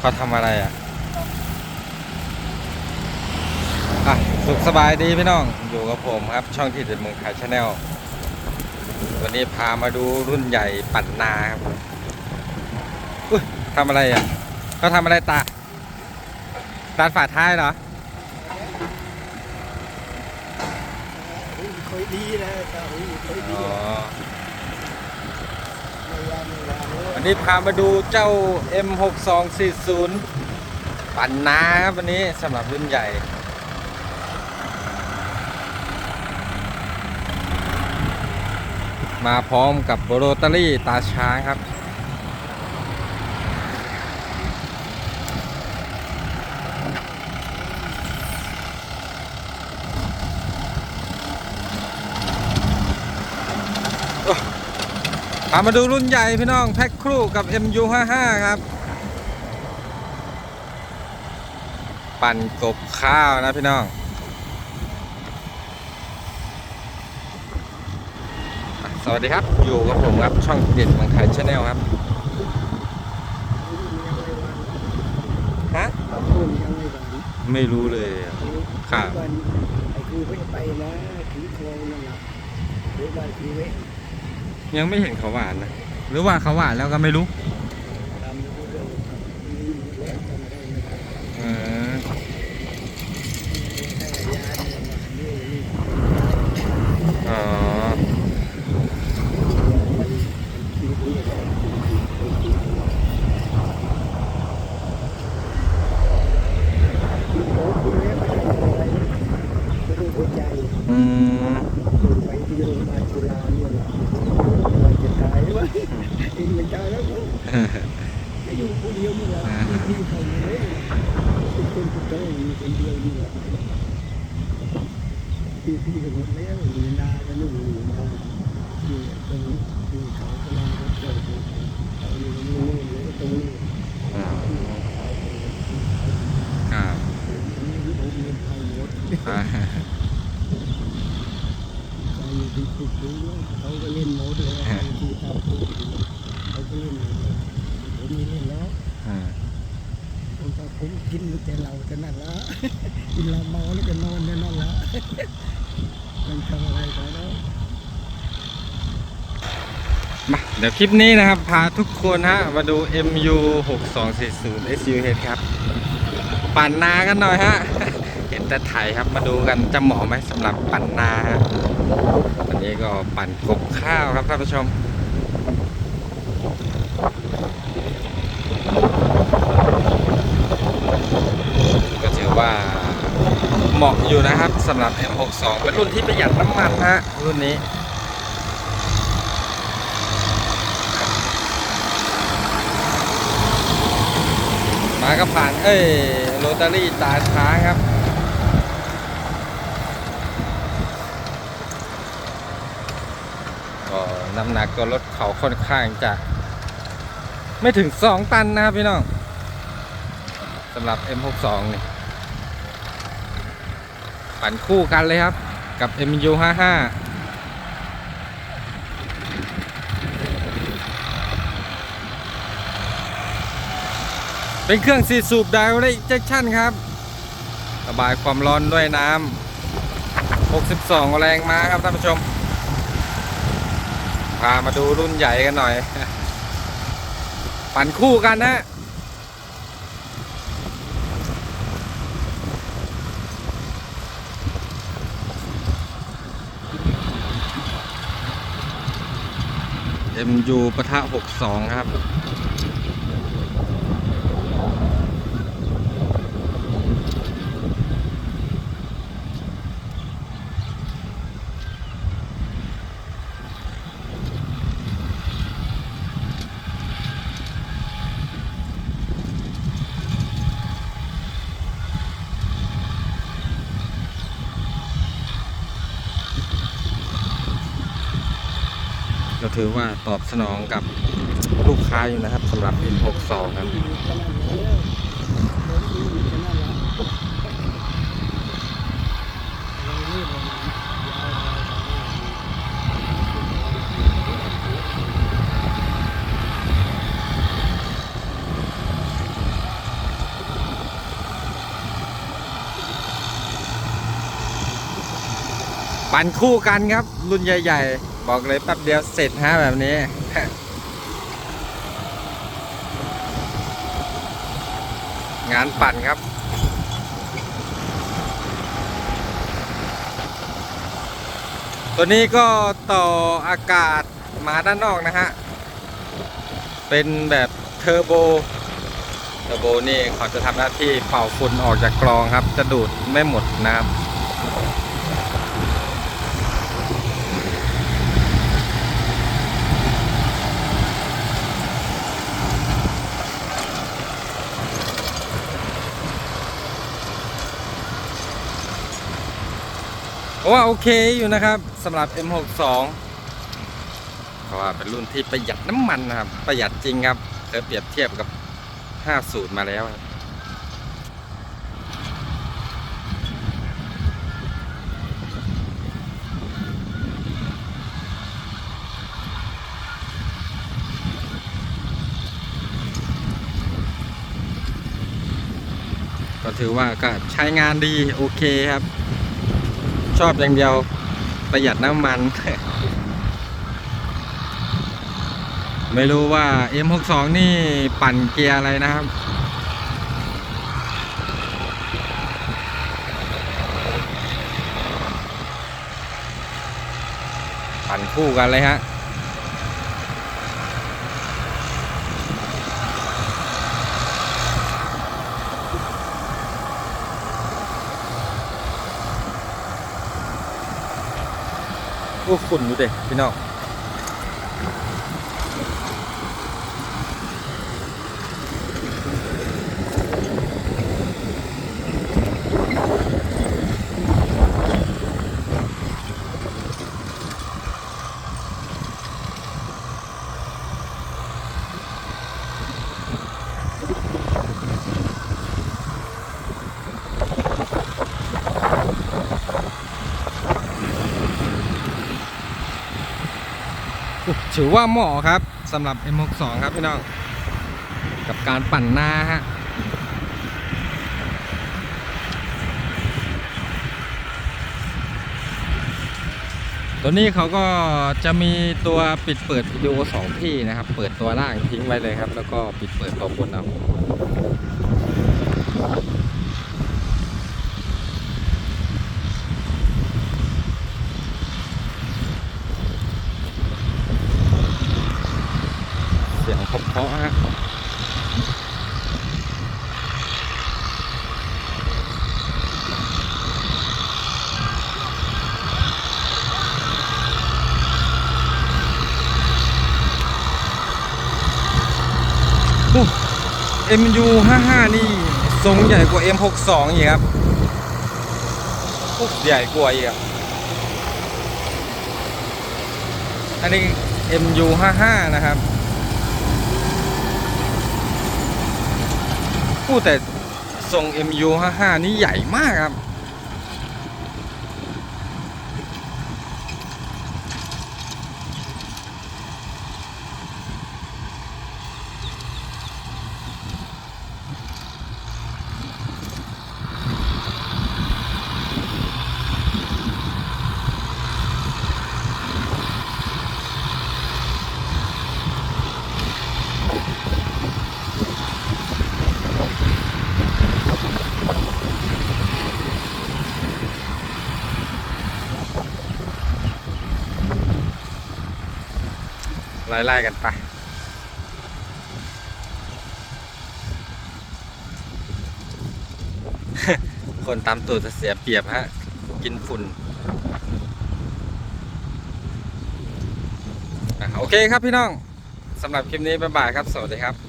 เขาทำอะไรอะอะสุขสบายดีพี่น้อง อยู่กับผมครับ ช่องที่เด็ดเมืองไทยชาแนลวันนี้พามาดูรุ่นใหญ่ปั่นนาครับอุ้ยทำอะไรอะเขาทำอะไรตาตานฝาท้ายเหรอค่อยดีนะตาหูค่อยดี อ๋อ ไม่ยาไม่ยาเลย วันนี้พามาดูเจ้า M6240 ปั่นนาครับวันนี้สำหรับรุ่นใหญ่ มาพร้อมกับโรตารี่ตาช้างครับ พามาดูรุ่นใหญ่พี่น้องแพ็คครูกับ MU55 ครับ ปั่นกบข้าวนะพี่น้องสวัสดีครับ อยู่กับผมครับ ช่องเด็ดเมืองไทยชาแนลครับ ฮะ ไม่รู้เลยครับไอ้คือไม่ไปนะถือโครงนั่นแหละหรือว่าคือไม่ ยังไม่เห็นเขาหวานนะ หรือว่าเขาหวานแล้วก็ไม่รู้ ทำรู้เรื่องแล้วทำอะไรไม่ได้ เออ แต่ยาเนี่ยนี่นี่ อ๋อ คิวนี่แหละคิวโอ้คุณแม่ไปทำอะไรไม่รู้หัวใจ อืม ไปที่โรงพยาบาลจุฬาเนี่ยนะมันจะตายวะเองไม่ตายแล้วมั้งก็อยู่คนเดียวนี่แหละที่ใครเลยทุกคนทุกคนอยู่คนเดียวนี่แหละพี่พี่ก็หมดแล้วอยู่นาก็อยู่อยู่นาอยู่ตรงนี้อยู่เขากำลังรถเกิดอยู่เขาอยู่ตรงนู้นอยู่ตรงนี้ อ๋อครับ ตรงนี้ผมเรียนไทยหมด อ่า ใครอยู่ที่คุกรู้ เขาก็เล่นหมดเลยที่ทำคุกเขาก็เล่นหมดเลยผมไม่เล่นแล้วอ่า ผมก็ผมกินแต่เหล้าแต่นั่นละกินเหล้าเมาแล้วก็นอนในนั่นละมันทำอะไรกันแล้วมาเดี๋ยวคลิปนี้นะครับ พาทุกคนฮะมาดู MU 6240 SUH ครับปั่นนากันหน่อยฮะ เห็นแต่ไถครับมาดูกันจะเหมาะไหมสำหรับปั่นนาฮะอันนี้ก็ปั่นกบข้าวครับท่านผู้ชม ก็ถือ ว่าเหมาะอยู่นะครับสำหรับ M62 เป็นรุ่นที่ประหยัดน้ำมันฮะรุ่นนี้มาก็ผ่านเอ้ยโรตารี่ตาช้าครับก็น้ำหนักตัวรถเขาค่อนข้างจะไม่ถึง 2 ตันนะครับพี่น้องสำหรับ M62 นี่ ปั่นคู่กันเลยครับ กับ MU55 เป็นเครื่องสีสูบ Direct Injection ครับ ระบายความร้อนด้วยน้ำ 62 แรงม้าครับท่านผู้ชม พามาดูรุ่นใหญ่กันหน่อย ปั่นคู่กันนะ MU ปะทะ 62 ครับ ถือว่าตอบสนองกับลูกค้าอยู่นะครับสำหรับ N62 ครับปั่นคู่กันครับ รุ่นใหญ่ ๆ บอกเลยแป๊บเดียวเสร็จฮะแบบนี้ งานปั่นครับตัวนี้ก็ต่ออากาศมาด้านนอกนะฮะ เป็นแบบเทอร์โบ เทอร์โบนี่เขาจะทำหน้าที่เป่าฝุ่นออกจากกรองครับ จะดูดไม่หมดนะครับ เพราะ ว่าโอเคอยู่นะครับสำหรับ M62 เพราะว่าเป็นรุ่นที่ประหยัดน้ำมันนะครับ ประหยัดจริงครับเคยเปรียบเทียบกับ 50 มาแล้วก็ถือว่าก็ใช้งานดีโอเคครับ ชอบอย่างเดียวประหยัดน้ำมัน ไม่รู้ว่า M62 นี่ปั่นเกียร์อะไรนะครับ ปั่นคู่กันเลยฮะ โอ้ฝุ่นอยู่เด็พี่น้อง ถือว่าเหมาะครับสำหรับ M62 ครับพี่น้อง กับการปั่นหน้าฮะตัวนี้เขาก็จะมีตัวปิดเปิดวิดีโอสองที่นะครับ เปิดตัวล่างทิ้งไว้เลยครับ แล้วก็ปิดเปิดตัวบนเอาเสียงเพราะๆฮะ MU 55 นี่ทรงใหญ่กว่า M62 อีกครับปุ๊บใหญ่กว่าอีกครับ อันนี้ MU 55 นะครับพูดแต่ทรง MU 55 นี่ใหญ่มากครับ ไล่ๆกันไปคนตามตูดจะเสียเปรียบฮะ กินฝุ่นอะโอเคครับพี่น้องสำหรับคลิปนี้บ๊ายบายครับ สวัสดีครับ